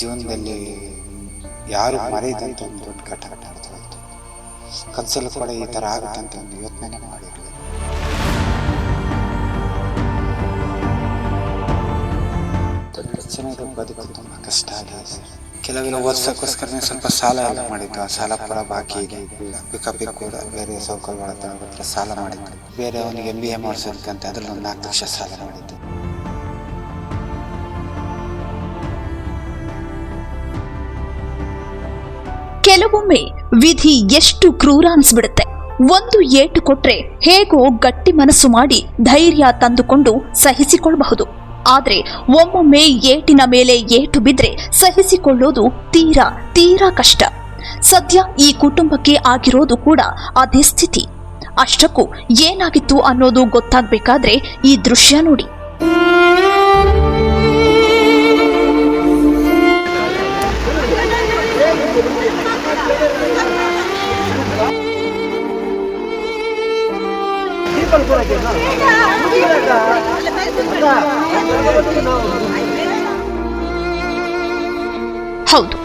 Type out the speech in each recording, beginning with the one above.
ಜೀವನದಲ್ಲಿ ಯಾರು ಮರೆಯದಂತ ಒಂದು ದೊಡ್ಡ ಘಟನೆ ನಡೆದು ಹೋಯ್ತು. ಕನಸಲ್ಲೂ ಕೂಡ ಈ ಥರ ಆಗುತ್ತಂತ ಅಂತ ಒಂದು ಯೋಚನೆ ಮಾಡಿರಲಿಲ್ಲ. ಚೆನ್ನಾಗಿ ಬದುಕು ತುಂಬ ಕಷ್ಟ ಆಗಿದೆ. ಕೆಲವೆಲ್ಲ ಓದಿಸೋಕ್ಕೋಸ್ಕರನೇ ಸ್ವಲ್ಪ ಸಾಲ ಎಲ್ಲ ಮಾಡಿದ್ದು. ಆ ಸಾಲ ಕೂಡ ಬಾಕಿ ಇದೆ. ಪಿಕಪಿಗೆ ಕೂಡ ಬೇರೆ ಸೌಕರ್ಯಗಳ ಹತ್ರ ಸಾಲ ಮಾಡಿದ್ದು. ಬೇರೆ ಅವನಿಗೆ ಎಂ ಬಿ ಎ ಮಾಡಿಸೋದಕ್ಕಂತ ಅದ್ರಲ್ಲಿ ಒಂದು ನಾಲ್ಕು ಲಕ್ಷ ಸಾಲ ಮಾಡಿದ್ದು. ಕೆಲವೊಮ್ಮೆ ವಿಧಿ ಎಷ್ಟು ಕ್ರೂರ ಅನ್ಸ್ಬಿಡುತ್ತೆ. ಒಂದು ಏಟು ಕೊಟ್ರೆ ಹೇಗೋ ಗಟ್ಟಿ ಮನಸ್ಸು ಮಾಡಿ ಧೈರ್ಯ ತಂದುಕೊಂಡು ಸಹಿಸಿಕೊಳ್ಳಬಹುದು. ಆದ್ರೆ ಒಮ್ಮೊಮ್ಮೆ ಏಟಿನ ಮೇಲೆ ಏಟು ಬಿದ್ರೆ ಸಹಿಸಿಕೊಳ್ಳೋದು ತೀರಾ ತೀರಾ ಕಷ್ಟ. ಸದ್ಯ ಈ ಕುಟುಂಬಕ್ಕೆ ಆಗಿರೋದು ಕೂಡ ಅದೇ ಸ್ಥಿತಿ. ಅಷ್ಟಕ್ಕೂ ಏನಾಗಿತ್ತು ಅನ್ನೋದು ಗೊತ್ತಾಗ್ಬೇಕಾದ್ರೆ ಈ ದೃಶ್ಯ ನೋಡಿ. ಹೌದು,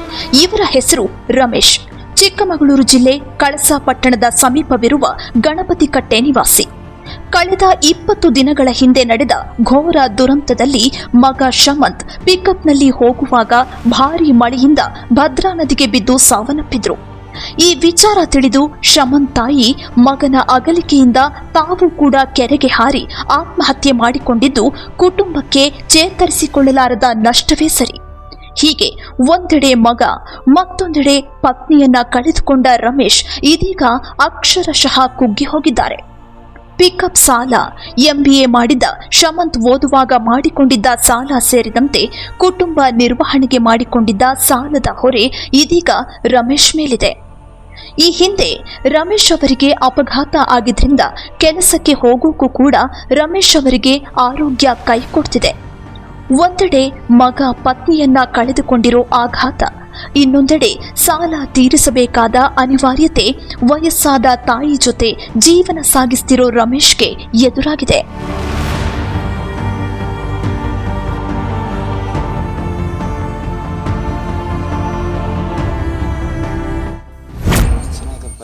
ಇವರ ಹೆಸರು ರಮೇಶ್. ಚಿಕ್ಕಮಗಳೂರು ಜಿಲ್ಲೆ ಕಳಸಾ ಪಟ್ಟಣದ ಸಮೀಪವಿರುವ ಗಣಪತಿ ಕಟ್ಟೆ ನಿವಾಸಿ. ಕಳೆದ ಇಪ್ಪತ್ತು ದಿನಗಳ ಹಿಂದೆ ನಡೆದ ಘೋರ ದುರಂತದಲ್ಲಿ ಮಗ ಶಮಂತ್ ಪಿಕಪ್ನಲ್ಲಿ ಹೋಗುವಾಗ ಭಾರೀ ಮಳೆಯಿಂದ ಭದ್ರಾ ನದಿಗೆ ಬಿದ್ದು ಸಾವನ್ನಪ್ಪಿದ್ರು. ಈ ವಿಚಾರ ತಿಳಿದು ಶಮಂತ್ ತಾಯಿ ಮಗನ ಅಗಲಿಕೆಯಿಂದ ತಾವು ಕೂಡ ಕೆರೆಗೆ ಹಾರಿ ಆತ್ಮಹತ್ಯೆ ಮಾಡಿಕೊಂಡಿದ್ದು ಕುಟುಂಬಕ್ಕೆ ಚೇತರಿಸಿಕೊಳ್ಳಲಾರದ ನಷ್ಟವೇ ಸರಿ. ಹೀಗೆ ಒಂದೆಡೆ ಮಗ, ಮತ್ತೊಂದೆಡೆ ಪತ್ನಿಯನ್ನ ಕಳೆದುಕೊಂಡ ರಮೇಶ್ ಇದೀಗ ಅಕ್ಷರಶಃ ಕುಗ್ಗಿ ಹೋಗಿದ್ದಾರೆ. ಪಿಕಪ್ ಸಾಲ, ಎಂಬಿಎ ಮಾಡಿದ ಶಮಂತ್ ಓದುವಾಗ ಮಾಡಿಕೊಂಡಿದ್ದ ಸಾಲ ಸೇರಿದಂತೆ ಕುಟುಂಬ ನಿರ್ವಹಣೆಗೆ ಮಾಡಿಕೊಂಡಿದ್ದ ಸಾಲದ ಹೊರೆ ಇದೀಗ ರಮೇಶ್ ಮೇಲಿದೆ. ಈ ಹಿಂದೆ ರಮೇಶ್ ಅವರಿಗೆ ಅಪಘಾತ ಆಗಿದ್ರಿಂದ ಕೆಲಸಕ್ಕೆ ಹೋಗೋಕ್ಕೂ ಕೂಡ ರಮೇಶ್ ಅವರಿಗೆ ಆರೋಗ್ಯ ಕೈಕೊಡ್ತಿದೆ. ಒಂದೆಡೆ ಮಗ ಪತ್ನಿಯನ್ನ ಕಳೆದುಕೊಂಡಿರೋ ಆಘಾತ, ಇನ್ನೊಂದೆಡೆ ಸಾಲ ತೀರಿಸಬೇಕಾದ ಅನಿವಾರ್ಯತೆ ವಯಸ್ಸಾದ ತಾಯಿ ಜೊತೆ ಜೀವನ ಸಾಗಿಸ್ತಿರೋ ರಮೇಶ್ಗೆ ಎದುರಾಗಿದೆ.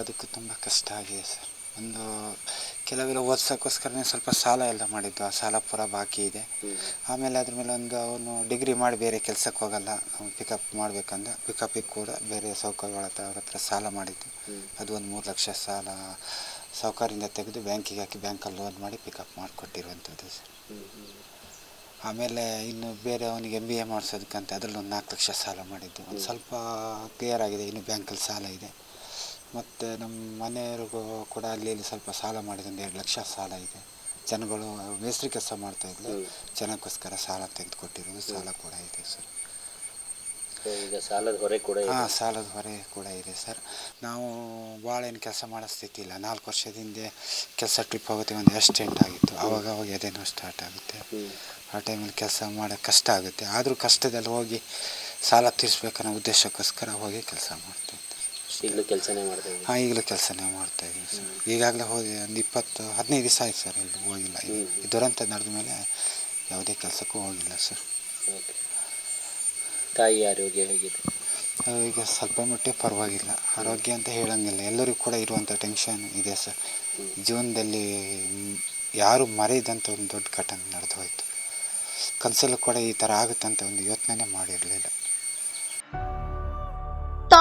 ಬದುಕು ತುಂಬ ಕಷ್ಟ ಆಗಿದೆ ಸರ್. ಒಂದು ಕೆಲವೆಲ್ಲ ಓದ್ಸೋಕ್ಕೋಸ್ಕರನೇ ಸ್ವಲ್ಪ ಸಾಲ ಎಲ್ಲ ಮಾಡಿದ್ದು ಆ ಸಾಲ ಪೂರ ಬಾಕಿ ಇದೆ. ಆಮೇಲೆ ಅದ್ರ ಮೇಲೆ ಒಂದು ಅವನು ಡಿಗ್ರಿ ಮಾಡಿ ಬೇರೆ ಕೆಲಸಕ್ಕೆ ಹೋಗಲ್ಲ ಅವ್ನು ಪಿಕಪ್ ಮಾಡ್ಬೇಕಂದ್ರೆ ಪಿಕಪ್ಪಿಗೆ ಕೂಡ ಬೇರೆ ಸೌಕರ್ಯಗಳ ಹತ್ರ ಅವ್ರ ಹತ್ರ ಸಾಲ ಮಾಡಿದ್ದು. ಅದು ಒಂದು ಮೂರು ಲಕ್ಷ ಸಾಲ ಸೌಕರ್ಯದಿಂದ ತೆಗೆದು ಬ್ಯಾಂಕಿಗೆ ಹಾಕಿ ಬ್ಯಾಂಕಲ್ಲಿ ಲೋನ್ ಮಾಡಿ ಪಿಕಪ್ ಮಾಡಿಕೊಟ್ಟಿರುವಂಥದ್ದು ಸರ್. ಆಮೇಲೆ ಇನ್ನು ಬೇರೆ ಅವನಿಗೆ ಎಂ ಬಿ ಎ ಮಾಡಿಸೋದಕ್ಕಂತ ಅದರಲ್ಲಿ ಒಂದು ನಾಲ್ಕು ಲಕ್ಷ ಸಾಲ ಮಾಡಿದ್ದು. ಒಂದು ಸ್ವಲ್ಪ ಕ್ಲಿಯರ್ ಆಗಿದೆ ಇನ್ನು ಬ್ಯಾಂಕಲ್ಲಿ ಸಾಲ ಇದೆ. ಮತ್ತು ನಮ್ಮ ಮನೆಯವ್ರಿಗೂ ಕೂಡ ಅಲ್ಲಿ ಇಲ್ಲಿ ಸ್ವಲ್ಪ ಸಾಲ ಮಾಡಿದ ಒಂದು ಎರಡು ಲಕ್ಷ ಸಾಲ ಇದೆ. ಜನಗಳು ಮೇಸ್ತ್ರಿ ಕೆಲಸ ಮಾಡ್ತಾಯಿದ್ರು ಜನಕ್ಕೋಸ್ಕರ ಸಾಲ ತೆಗೆದುಕೊಟ್ಟಿರೋದು ಸಾಲ ಕೂಡ ಇದೆ ಸರ್. ಈಗ ಸಾಲದ ಹೊರೆ ಕೂಡ. ಹಾಂ ಸಾಲದ ಹೊರೆ ಕೂಡ ಇದೆ ಸರ್. ನಾವು ಭಾಳ ಏನು ಕೆಲಸ ಮಾಡೋ ಸ್ಥಿತಿ ಇಲ್ಲ. ನಾಲ್ಕು ವರ್ಷದ ಹಿಂದೆ ಕೆಲಸ ಟ್ರಿಪ್ ಹೋಗುತ್ತೆ ಒಂದು ಆಕ್ಸಿಡೆಂಟ್ ಆಗಿತ್ತು. ಆವಾಗ ಅವಾಗ ಎದೆನೋ ಸ್ಟಾರ್ಟ್ ಆಗುತ್ತೆ. ಆ ಟೈಮಲ್ಲಿ ಕೆಲಸ ಮಾಡೋಕ್ಕೆ ಕಷ್ಟ ಆಗುತ್ತೆ. ಆದರೂ ಕಷ್ಟದಲ್ಲಿ ಹೋಗಿ ಸಾಲ ತೀರಿಸ್ಬೇಕನ್ನೋ ಉದ್ದೇಶಕ್ಕೋಸ್ಕರ ಹೋಗಿ ಕೆಲಸ ಮಾಡ್ತಾ ಇದ್ದೆ. ಈಗಲೂ ಕೆಲಸನೇ ಮಾಡ್ತಾ ಹಾಂ ಈಗಲೂ ಕೆಲಸನೇ ಮಾಡ್ತಾ ಇದ್ದೀವಿ ಸರ್. ಈಗಾಗಲೇ ಹೋಗಿ ಒಂದು ಇಪ್ಪತ್ತು ಹದಿನೈದು ದಿವಸ ಆಯ್ತು ಸರ್ ಇಲ್ಲಿ ಹೋಗಿಲ್ಲ. ಈ. ದುರಂತ ನಡೆದ ಮೇಲೆ ಯಾವುದೇ ಕೆಲಸಕ್ಕೂ ಹೋಗಿಲ್ಲ ಸರ್. ಓಕೆ. ತಾಯಿ ಆರೋಗ್ಯ ಹೇಗಿದೆ? ಈಗ ಸ್ವಲ್ಪ ಮಟ್ಟಿಗೆ ಪರವಾಗಿಲ್ಲ. ಆರೋಗ್ಯ ಅಂತ ಹೇಳೋಂಗಿಲ್ಲ. ಎಲ್ಲರಿಗೂ ಕೂಡ ಇರುವಂಥ ಟೆನ್ಷನ್ ಇದೆ ಸರ್. ಜೀವನದಲ್ಲಿ ಯಾರು ಮರೆಯದಂಥ ಒಂದು ದೊಡ್ಡ ಘಟನೆ ನಡೆದು ಹೋಯಿತು. ಕನಸಲ್ಲೂ ಕೂಡ ಈ ಥರ ಆಗುತ್ತಂತ ಅಂತ ಒಂದು ಯೋಚನೆ ಮಾಡಿರಲಿಲ್ಲ.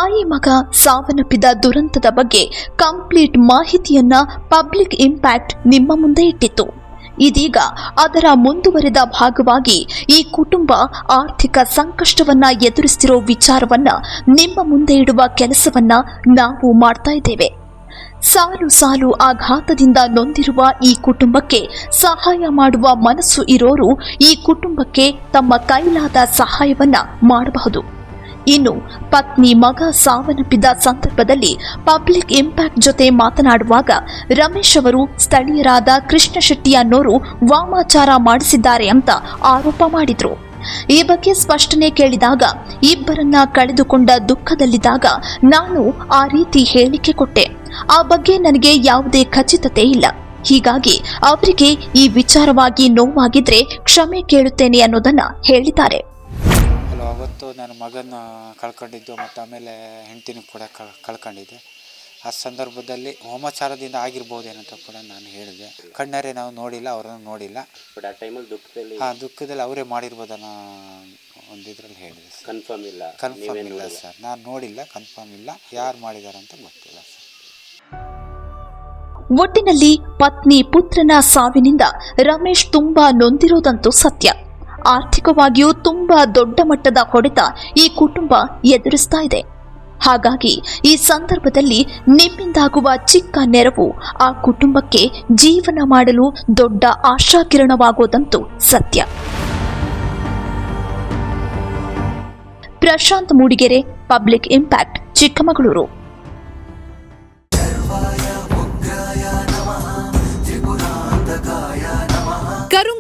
ತಾಯಿ ಮಗ ಸಾವನ್ನಪ್ಪಿದ ದುರಂತದ ಬಗ್ಗೆ ಕಂಪ್ಲೀಟ್ ಮಾಹಿತಿಯನ್ನ ಪಬ್ಲಿಕ್ ಇಂಪ್ಯಾಕ್ಟ್ ನಿಮ್ಮ ಮುಂದೆ ಇಟ್ಟಿತ್ತು. ಇದೀಗ ಅದರ ಮುಂದುವರೆದ ಭಾಗವಾಗಿ ಈ ಕುಟುಂಬ ಆರ್ಥಿಕ ಸಂಕಷ್ಟವನ್ನ ಎದುರಿಸ್ತಿರೋ ವಿಚಾರವನ್ನ ನಿಮ್ಮ ಮುಂದೆ ಇಡುವ ಕೆಲಸವನ್ನ ನಾವು ಮಾಡ್ತಾ ಇದ್ದೇವೆ. ಸಾಲು ಸಾಲು ಆಘಾತದಿಂದ ನೊಂದಿರುವ ಈ ಕುಟುಂಬಕ್ಕೆ ಸಹಾಯ ಮಾಡುವ ಮನಸ್ಸು ಇರೋರು ಈ ಕುಟುಂಬಕ್ಕೆ ತಮ್ಮ ಕೈಲಾದ ಸಹಾಯವನ್ನ ಮಾಡಬಹುದು. ಇನ್ನು ಪತ್ನಿ ಮಗ ಸಾವನ್ನಪ್ಪಿದ ಸಂದರ್ಭದಲ್ಲಿ ಪಬ್ಲಿಕ್ ಇಂಪ್ಯಾಕ್ಟ್ ಜೊತೆ ಮಾತನಾಡುವಾಗ ರಮೇಶ್ ಅವರು ಸ್ಥಳೀಯರಾದ ಕೃಷ್ಣ ಶೆಟ್ಟಿ ಅನ್ನೋರು ವಾಮಾಚಾರ ಮಾಡಿಸಿದ್ದಾರೆ ಅಂತ ಆರೋಪ ಮಾಡಿದ್ರು. ಈ ಬಗ್ಗೆ ಸ್ಪಷ್ಟನೆ ಕೇಳಿದಾಗ ಇಬ್ಬರನ್ನ ಕಳೆದುಕೊಂಡ ದುಃಖದಲ್ಲಿದ್ದಾಗ ನಾನು ಆ ರೀತಿ ಹೇಳಿಕೆ ಕೊಟ್ಟೆ. ಆ ಬಗ್ಗೆ ನನಗೆ ಯಾವುದೇ ಖಚಿತತೆ ಇಲ್ಲ. ಹೀಗಾಗಿ ಅವರಿಗೆ ಈ ವಿಚಾರವಾಗಿ ನೋವಾಗಿದ್ರೆ ಕ್ಷಮೆ ಕೇಳುತ್ತೇನೆ ಅನ್ನೋದನ್ನ ಹೇಳಿದ್ದಾರೆ. ಮತ್ತು ನನ್ನ ಮಗನ ಕಳ್ಕೊಂಡಿದ್ದು ಮತ್ತು ಆಮೇಲೆ ಹೆಂಡ್ತಿನೂ ಕೂಡ ಕಳ್ ಕಳ್ಕೊಂಡಿದ್ದೆ. ಆ ಸಂದರ್ಭದಲ್ಲಿ ಹೋಮಾಚಾರದಿಂದ ಆಗಿರ್ಬೋದೇನಂತ ಕೂಡ ನಾನು ಹೇಳಿದೆ. ಕಣ್ಣಾರೆ ನಾವು ನೋಡಿಲ್ಲ ಅವರನ್ನು ನೋಡಿಲ್ಲ. ಬಟ್ ಆ ಟೈಮಲ್ಲಿ ದುಃಖದಲ್ಲಿ ಆ ದುಃಖದಲ್ಲಿ ಅವರೇ ಮಾಡಿರ್ಬೋದನ್ನ ಒಂದು ಇದರಲ್ಲಿ ಹೇಳಿದೆ ಸರ್. ಕನ್ಫರ್ಮ್ ಇಲ್ಲ. ಕನ್ಫರ್ಮ್ ಇಲ್ಲ ಸರ್. ನಾನು ನೋಡಿಲ್ಲ ಕನ್ಫರ್ಮ್ ಇಲ್ಲ. ಯಾರು ಮಾಡಿದ್ದಾರೆ ಅಂತ ಗೊತ್ತಿಲ್ಲ ಸರ್. ಒಟ್ಟಿನಲ್ಲಿ ಪತ್ನಿ ಪುತ್ರನ ಸಾವಿನಿಂದ ರಮೇಶ್ ತುಂಬಾ ನೊಂದಿರೋದಂತೂ ಸತ್ಯ. ಆರ್ಥಿಕವಾಗಿಯೂ ತುಂಬಾ ದೊಡ್ಡ ಮಟ್ಟದ ಹೊಡೆತ ಈ ಕುಟುಂಬ ಎದುರಿಸ್ತಾ ಇದೆ. ಹಾಗಾಗಿ ಈ ಸಂದರ್ಭದಲ್ಲಿ ನಿಮ್ಮಿಂದಾಗುವ ಚಿಕ್ಕ ನೆರವು ಆ ಕುಟುಂಬಕ್ಕೆ ಜೀವನ ಮಾಡಲು ದೊಡ್ಡ ಆಶಾಕಿರಣವಾಗೋದಂತೂ ಸತ್ಯ. Prashant Mudigere, public impact, Chikkamagaluru.